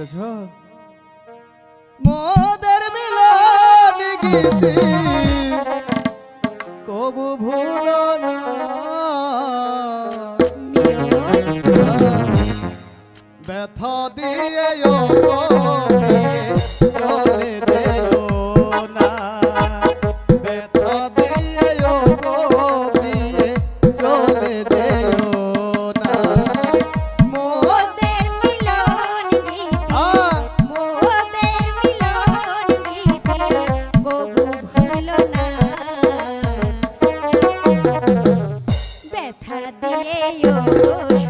বুঝেছ? মোদের মিলন গীতি। কবু ভুল ব্যথা দিয়ে চলে I don't know.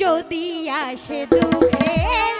যদি আসে দুঃখের